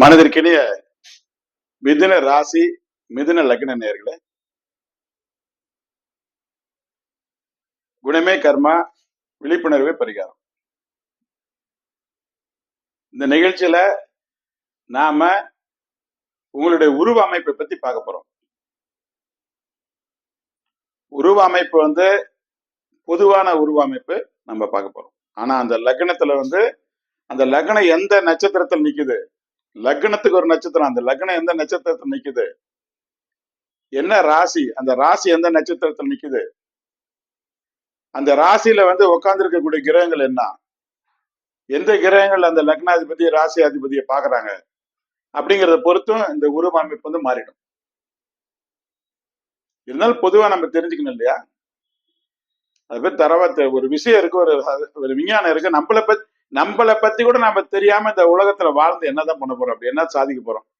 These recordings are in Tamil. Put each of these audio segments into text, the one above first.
மனதிற்கிடையே மிதுன ராசி மிதுன லக்ன நேர்களே. குணமே கர்மா விழிப்புணர்வே பரிகாரம். இந்த நிகழ்ச்சியில நாம உங்களுடைய உருவ அமைப்பை பத்தி பார்க்க போறோம். உருவ அமைப்பு வந்து பொதுவான உருவ அமைப்பு நம்ம பார்க்க போறோம். ஆனா அந்த லக்னத்துல வந்து அந்த லக்னம் எந்த நட்சத்திரத்தில் நிக்குது? லக்னத்துக்கு ஒரு நட்சத்திரம். அந்த லக்னம் எந்த நட்சத்திரத்தில் நிக்குது? என்ன ராசி? அந்த ராசி எந்த நட்சத்திரத்தில் நிக்குது? அந்த ராசியில வந்து உட்கார்ந்து இருக்கக்கூடிய கிரகங்கள் என்ன? எந்த கிரகங்கள் அந்த லக்னாதிபதி ராசி அதிபதியை பாக்குறாங்க அப்படிங்கறத பொறுத்தும் இந்த உருவ அமைப்பு வந்து மாறிடும். இருந்தாலும் பொதுவா நம்ம தெரிஞ்சுக்கணும் இல்லையா? அது பேர் தரவா ஒரு விஷயம் இருக்கு ஒரு ஒரு விஞ்ஞானம் இருக்கு. நம்மளை பத்தி நம்மளை பத்தி கூட நம்ம தெரியாம இந்த உலகத்துல வாழ்ந்து என்னதான் பண்ண போறோம்? அப்படி என்ன சாதிக்க போறோம்?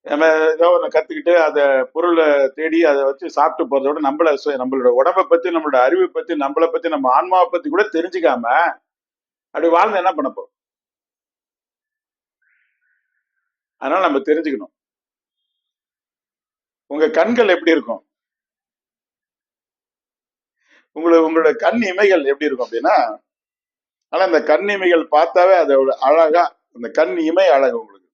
நம்ம ஏதோ ஒன்று கத்துக்கிட்டு அதை பொருளை தேடி அதை வச்சு சாப்பிட்டு போறதோட விட நம்மள சு- நம்மளோட உடம்பை பத்தி நம்மளோட அறிவை பத்தி நம்மளை பத்தி நம்ம ஆன்மாவை பத்தி கூட தெரிஞ்சுக்காம அப்படி வாழ்ந்து என்ன பண்ண போறோம்? அதனால நம்ம தெரிஞ்சுக்கணும். உங்க கண்கள் எப்படி இருக்கும்? உங்களுக்கு உங்களோட கண் இமைகள் எப்படி இருக்கும் அப்படின்னா ஆனா இந்த கண் இமைகள் பார்த்தாவே அதோட அழகா அந்த கண் இமை அழகு உங்களுக்கு.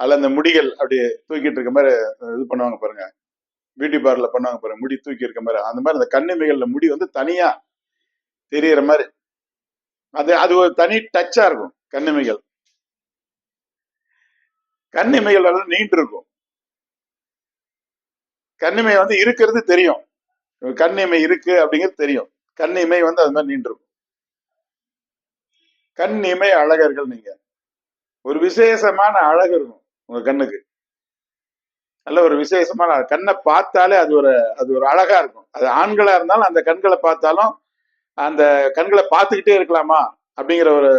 அதுல அந்த முடிகள் அப்படியே தூக்கிட்டு இருக்க மாதிரி இது பண்ணுவாங்க பாருங்க. பியூட்டி பார்லர்ல பண்ணுவாங்க பாருங்க முடி தூக்கி இருக்க மாதிரி. அந்த மாதிரி அந்த கண் இமைகள்ல முடி வந்து தனியா தெரியற மாதிரி. அது அது ஒரு தனி டச்சா இருக்கும் கண்ணிமைகள் கண்ணிமைகள் எல்லாம் நீண்டு இருக்கும். கண்ணிமை வந்து இருக்கிறது தெரியும். கண்ணிமை இருக்கு அப்படிங்கிறது தெரியும். கண்ணிமை வந்து அது மாதிரி நின்று கண்ணிமை அழகர்கள் நீங்க. ஒரு விசேஷமான அழகு இருக்கும் உங்க கண்ணுக்கு. நல்ல ஒரு விசேஷமான கண்ணை பார்த்தாலே அது ஒரு அது ஒரு அழகா இருக்கும். அது ஆண்களா இருந்தாலும் அந்த கண்களை பார்த்தாலும் அந்த கண்களை பார்த்துக்கிட்டே இருக்கலாமா அப்படிங்கிற ஒரு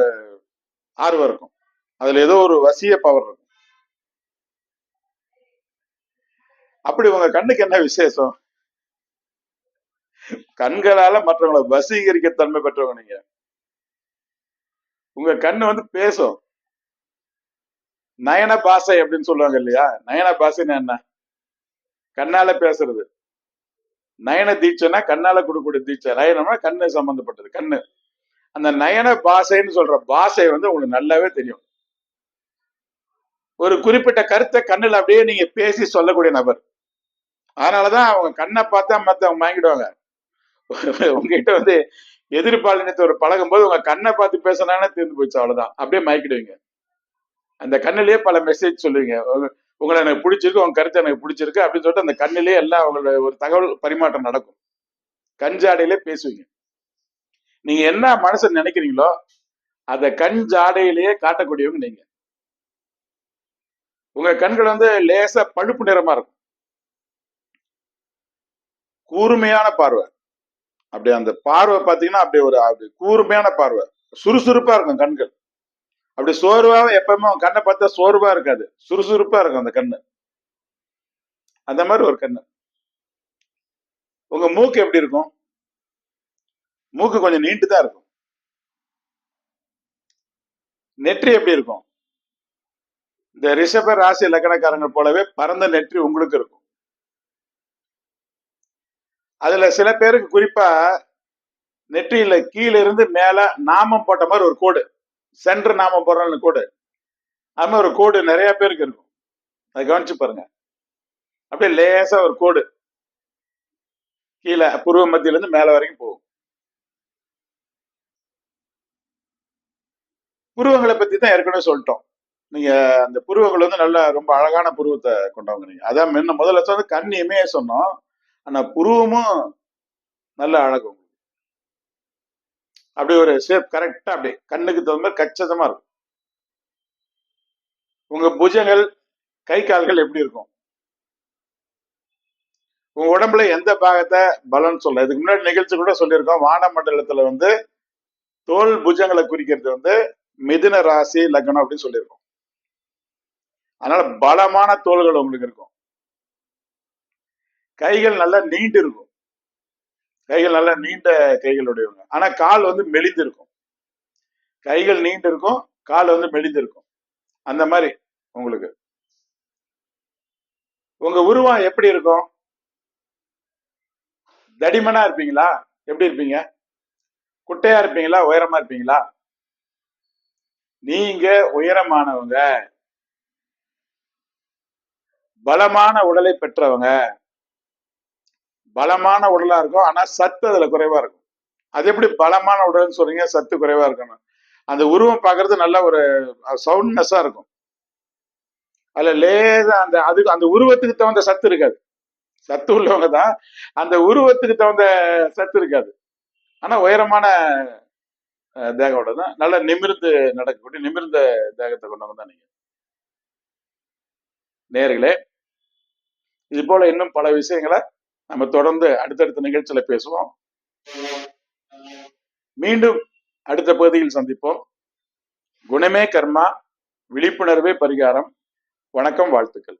ஆர்வம் இருக்கும். அதுல ஏதோ ஒரு வசிய பவர் இருக்கும். அப்படி உங்க கண்ணுக்கு என்ன விசேஷம்? கண்களால மற்றவங்களை வசீகரிக்க தன்மை பெற்றவங்க நீங்க. உங்க கண்ணு வந்து பேசும். நயன பாசை அப்படின்னு சொல்லுவாங்க இல்லையா? நயன பாசைன்னா என்ன? கண்ணால பேசுறது. நயன தீட்சைனா கண்ணால கொடுக்கக்கூடிய தீட்சை. நயனம்னா கண்ணு சம்பந்தப்பட்டது கண்ணு. அந்த நயன பாசைன்னு சொல்ற பாஷை வந்து உங்களுக்கு நல்லாவே தெரியும். ஒரு குறிப்பிட்ட கருத்தை கண்ணில் அப்படியே நீங்க பேசி சொல்லக்கூடிய நபர். அதனாலதான் அவங்க கண்ணை பார்த்தா மத்தவங்க வாங்கிடுவாங்க. உங்ககிட்ட வந்து எதிர்பாலினத்தோட பழகும் போது உங்க கண்ணை பார்த்து பேசினானே தீர்ந்து போச்சு அவ்வளவுதான். அப்படியே மயக்கிடுவீங்க. அந்த கண்ணிலேயே பல மெசேஜ் சொல்லுவீங்க. உங்களை எனக்கு பிடிச்சிருக்கு உங்க கருத்து எனக்கு பிடிச்சிருக்கு அப்படின்னு சொல்லிட்டு அந்த கண்ணிலேயே எல்லாம் அவங்களோட ஒரு தகவல் பரிமாற்றம் நடக்கும். கஞ்சாடையிலே பேசுவீங்க. நீங்க என்ன மனசு நினைக்கிறீங்களோ அதை கண் ஜாடையிலேயே காட்டக்கூடியவங்க நீங்க. உங்க கண்கள் வந்து லேசா பழுப்பு நிறமா இருக்கும். கூர்மையான பார்வை. அப்படியே அந்த பார்வை பார்த்தீங்கன்னா அப்படியே ஒரு அப்படி கூர்மையான பார்வை. சுறுசுறுப்பா இருக்கும் கண்கள். அப்படி சோர்வாவே எப்பவுமே உங்க கண்ணை பார்த்தா சோர்வா இருக்காது. சுறுசுறுப்பா இருக்கும் அந்த கண்ணு. அந்த மாதிரி ஒரு கண்ணு. உங்க மூக்கு எப்படி இருக்கும்? மூக்கு கொஞ்சம் நீண்டு தான் இருக்கும். நெற்றி எப்படி இருக்கும்? இந்த ரிஷப ராசி லக்கணக்காரங்க போலவே பரந்த நெற்றி உங்களுக்கு இருக்கும். அதுல சில பேருக்கு குறிப்பா நெற்றியில கீழே இருந்து மேல நாமம் போட்ட மாதிரி ஒரு கோடு சென்டர் நாமம் போடுற கோடு. அது மாதிரி ஒரு கோடு நிறைய பேருக்கு இருக்கும். அதை கவனிச்சு பாருங்க. அப்படியே லேசா ஒரு கோடு. கீழே புருவ மத்தியில இருந்து மேல வரைக்கும் போகும். புருவங்களை பத்தி தான் ஏற்கனவே சொல்லிட்டோம். நீங்க அந்த புருவங்கள் வந்து நல்ல ரொம்ப அழகான புருவத்தை கொண்டவங்க நீங்க. அதான் முன்ன முதல்ல வந்து கண் சொன்னோம். ஆனா புருவமும் நல்ல அழகும் அப்படி அப்படியே ஒரு ஷேப் கரெக்டா அப்படியே கண்ணுக்கு தகுந்த மாதிரி கச்சிதமா இருக்கும். உங்க புஜங்கள் கை கால்கள் எப்படி இருக்கும்? உங்க உடம்புல எந்த பாகத்தை பலம்னு சொல்ல இதுக்கு முன்னாடி நிகழ்ச்சி கூட சொல்லியிருக்கோம் வானமண்டலத்துல வந்து தோல் புஜங்களை குறிக்கிறது வந்து மிதுன ராசி லக்னம் அப்படின்னு சொல்லியிருக்கோம். அதனால பலமான தோள்கள் உங்களுக்கு இருக்கும். கைகள் நல்லா நீண்டு இருக்கும் கைகள் நல்லா நீண்ட கைகளுடையவங்க. ஆனா கால் வந்து மெலிந்து இருக்கும் கைகள் நீண்டு இருக்கும் கால் வந்து மெலிந்து இருக்கும் அந்த மாதிரி உங்களுக்கு. உங்க உருவம் எப்படி இருக்கும்? தடிமனா இருப்பீங்களா? எப்படி இருப்பீங்க? குட்டையா இருப்பீங்களா? உயரமா இருப்பீங்களா? நீங்க உயரமானவங்க. பலமான உடலை பெற்றவங்க. பலமான உடலா இருக்கும். ஆனா சத்து அதுல குறைவா இருக்கும். அது எப்படி பலமான உடல்னு சொல்றீங்க? சத்து குறைவா இருக்கணும். அந்த உருவம் பாக்குறது நல்ல ஒரு சவுண்ட்னஸா இருக்கும். அதுல லேசா அந்த அதுக்கு அந்த உருவத்துக்கு தகுந்த சத்து இருக்காது. சத்து உள்ளவங்க தான் அந்த உருவத்துக்கு தகுந்த சத்து இருக்காது. ஆனா உயரமான தேகோட தான் நல்லா நிமிர்ந்து நடக்கக்கூடிய நிமிர்ந்த தேகத்தை கொண்டவங்க தான் நீங்க. நேர்களே இது போல இன்னும் பல விஷயங்களை நம்ம தொடர்ந்து அடுத்தடுத்த நிகழ்ச்சியில பேசுவோம். மீண்டும் அடுத்த பகுதியில் சந்திப்போம். குணமே கர்மா விழிப்புணர்வே பரிகாரம். வணக்கம் வாழ்த்துக்கள்.